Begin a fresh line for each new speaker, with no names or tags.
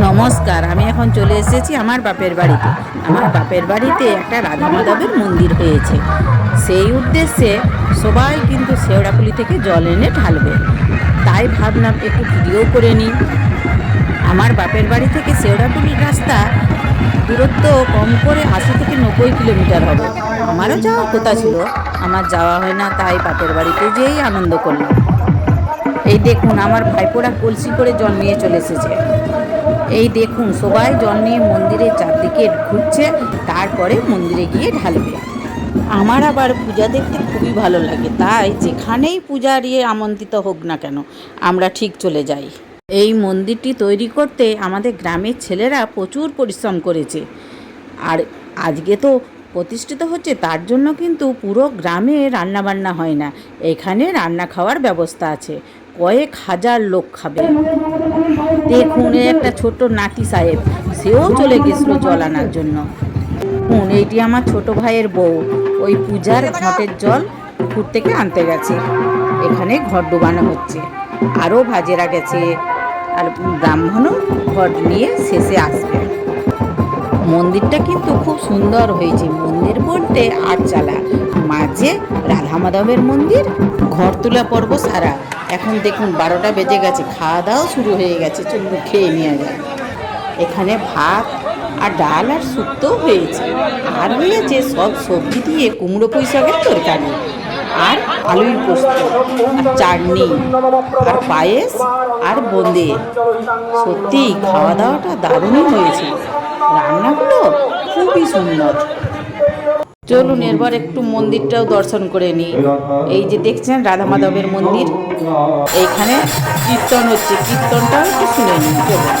নমস্কার, আমি এখন চলে এসেছি আমার বাপের বাড়িতে। আমার বাপের বাড়িতে একটা রাধা মাধবের মন্দির হয়েছে। সেই উদ্দেশ্যে সবাই কিন্তু শেওড়াপুলি থেকে জল এনে ঢালবে। তাই ভাবলাম একটু ভিডিও করে নিই। আমার বাপের বাড়ি থেকে শেওড়াপুলির রাস্তা দূরত্ব কম করে আশি থেকে নব্বই কিলোমিটার হবে। আমারও যাওয়ার কথা ছিল। আমার যাওয়া হয় না, তাই বাপের বাড়িতে যেয়েই আনন্দ করলাম। এই দেখুন, আমার ভাইপোরা কলসি করে জল নিয়ে চলে এসেছে। এই দেখুন, সবাই জল নিয়ে মন্দিরের চারদিকে ঘুরছে, তারপরে মন্দিরে গিয়ে ঢালবে। আমার আবার পূজা দেখতে খুবই ভালো লাগে, তাই যেখানেই পূজার ইয়ে আমন্ত্রিত হোক না কেন, আমরা ঠিক চলে যাই। এই মন্দিরটি তৈরি করতে আমাদের গ্রামের ছেলেরা প্রচুর পরিশ্রম করেছে। আর আজকে তো প্রতিষ্ঠিত হচ্ছে, তার জন্য কিন্তু পুরো গ্রামে রান্নাবান্না হয় না, এখানে রান্না খাওয়ার ব্যবস্থা আছে। কয়েক হাজার লোক খাবে। দেখুন একটা ছোট নাতি সাহেব, সেও চলে গেছিল জল আনার জন্য। দেখুন এইটি আমার ছোট ভাইয়ের বউ। ওই পূজার ঘটের জল পুকুর থেকে আনতে গেছে। এখানে ঘর ডোবানো হচ্ছে। আরও ভাজেরা গেছে। আর ব্রাহ্মণও ঘট নিয়ে শেষে আসবে। মন্দিরটা কিন্তু খুব সুন্দর হয়েছে। মন্দির বলতে আটচালা। মাঝে রাধা মাধবের মন্দির, ঘর তোলা পর্ব সারা। এখন দেখুন, বারোটা বেজে গেছে খাওয়া দাওয়া শুরু হয়ে গেছে, চলুন খেয়ে নিয়ে যায় এখানে ভাত আর ডাল আর শুক্তও হয়েছে। আর হয়েছে সব সবজি দিয়ে কুমড়ো পুঁই তরকারি আর আলুর পোস্ত, আর চাটনি, আর পায়েস, আর বোঁদে। সত্যি খাওয়া দাওয়াটা দারুণই হয়েছে। রান্নাগুলো খুবই সুন্দর। চলুন এরপর একটু মন্দিরটাও দর্শন করে নিই। এই যে দেখছেন রাধা মাধবের মন্দির, এইখানে কীর্তন হচ্ছে। কীর্তনটাও একটু শুনে নিন চলুন।